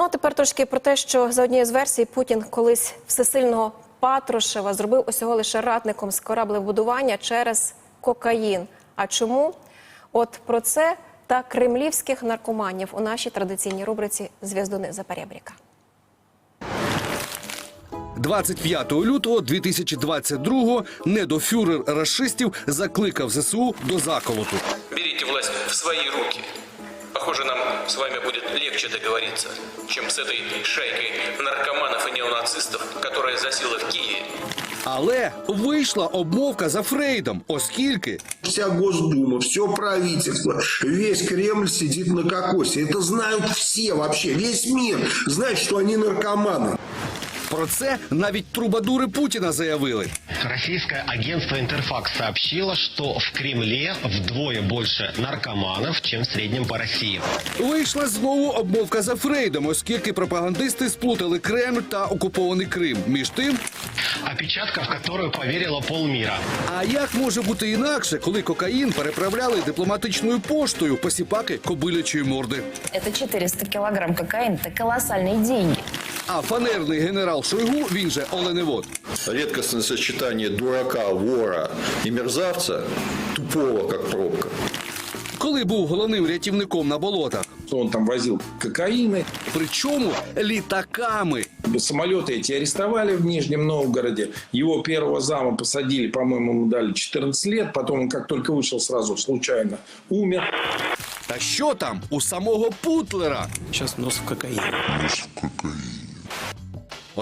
Ну а тепер трошки про те, що за однією з версій Путін колись всесильного Патрушева зробив усього лише радником з кораблебудування через кокаїн. А чому? От про це та кремлівських наркоманів у нашій традиційній рубриці Зв'яздуни за перебріка. 25 лютого 2022-го недофюрер рашистів закликав ЗСУ до заколоту. Берите власть в свои руки. Похоже, нам с вами будет легче договориться, чем с этой шайкой наркоманов и неонацистов, которая засела в Киеве. Але вийшла обмовка за Фрейдом, оскільки Вся Госдума, все правительство, весь Кремль сидит на кокосе. Это знают все вообще, весь мир знает, что они наркоманы. про це навіть трубадури Путіна заявили. Российское агентство Интерфакс сообщило, что в Кремле вдвое больше наркоманов, чем в среднем по России. Вийшла знову обмовка за Фрейдом, оскільки пропагандисти сплутали Кремль та окупований Крим. Між тим, Опечатка, в которую поверило полмира. а як може бути інакше, коли кокаїн переправляли дипломатичною поштою посіпаки кобилячої морди? Это 400 килограмм кокаина, это колоссальные деньги. А фанерний генерал Шойгу, він же Оленевод, Редкостное сочетание дурака, вора и мерзавца, тупого как пробка. коли був головним рятівником на болотах, Он там возил кокаины. причому літаками. Самолеты эти арестовали в Нижнем Новгороде. Его первого зама посадили, по-моему, ему дали 14 лет. Потом он, как только вышел, сразу случайно умер. Та що там у самого Путлера? Сейчас нос в кокаине.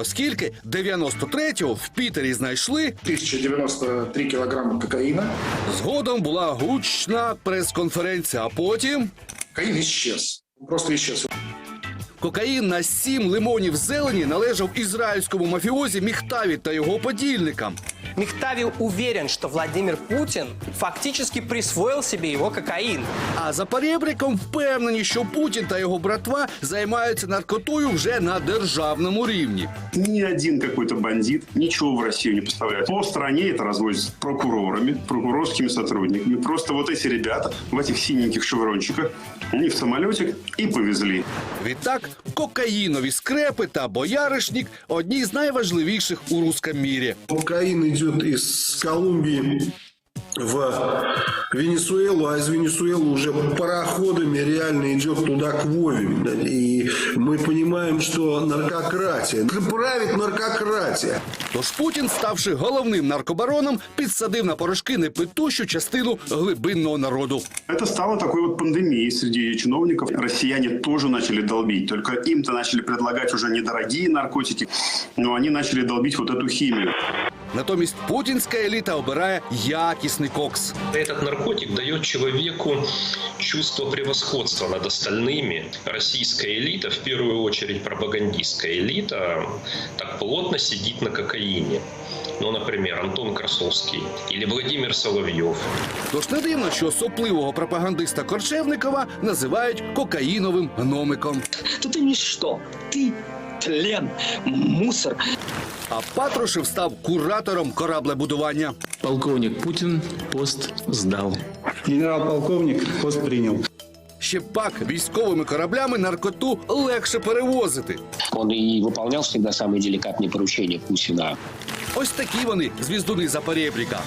Оскільки 93-го в Пітері знайшли, 1093 кілограми кокаїна. згодом була гучна прес-конференція, а потім Кокаїн іщез. Просто іщез. кокаїн на сім лимонів зелені належав ізраїльському мафіозі Міхтаві та його подільникам. Мехтави уверен, что Владимир Путин фактически присвоил себе его кокаин. А за перебриком впевнені, що Путін та його братва займаються наркотою вже на державному рівні. Ни один какой-то бандит ничего в Россию не поставляет. По стране это разводится прокурорами, прокурорскими сотрудниками. Просто вот эти ребята в этих синеньких шеврончиках, они в самолете и повезли. Відтак, кокаїнові скрепи та бояришнік одні з найважливіших у руском мірі. Кокаин идет из Колумбии в Венесуэлу, а из Венесуэлы уже пароходами реально идет туда к Вове. И мы понимаем, что наркократия, правит наркократия. Тож Путін, ставши головним наркобароном, підсадив на порошки непитущу частину глибинного народу. Это стало такой вот пандемией среди чиновников. Россияне тоже начали долбить. Только им-то начали предлагать уже недорогие наркотики, но они начали долбить вот эту химию. Натомість путінська еліта обирає якісний кокс. Этот наркотик дает человеку чувство превосходства над остальными. Российская элита, в первую очередь пропагандистская элита, так плотно сидит на кокаине. Ну, например, Антон Красовский или Владимир Соловьев. Тож не дивно, що сопливого пропагандиста Корчевникова називають кокаїновим гномиком. Да ты ничто. Ты тлен, мусор. А Патрушев став куратором кораблебудування. Полковник Путин пост сдал. Генерал-полковник пост принял. Ще пак військовими кораблями наркоту легше перевозити. Он и выполнял всегда самые деликатные поручения Путина. Ось такі вони звіздуни за перебріка.